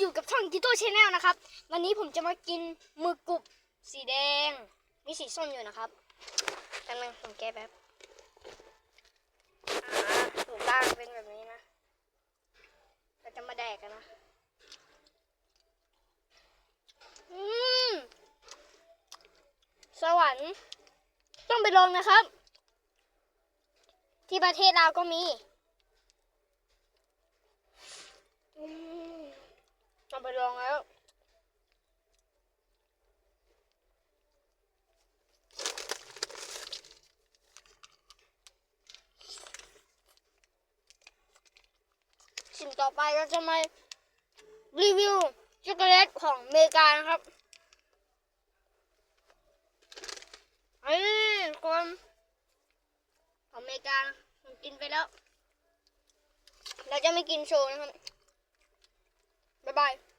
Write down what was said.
อยู่กับช่องกิโต้ชาแนลนะครับ วันนี้ผมจะมากินหมึกกรุบสีแดง มีสีส้มอยู่นะครับกำลังผมแก้แบบอ่าถูกล่างเป็นแบบนี้นะเราจะมาแดกกันนะ อืม สวรรค์ต้องไปลองนะครับ ที่ประเทศเราวก็มี อืม ต้องไปลองแล้วสิ่งต่อไปเราจะมารีวิวช็อกโกแลตของอเมริกานะครับเฮ้ยคนของอเมริกาผมกินไปแล้ว เราจะไม่กินโชว์นะครับ บ๊ายบาย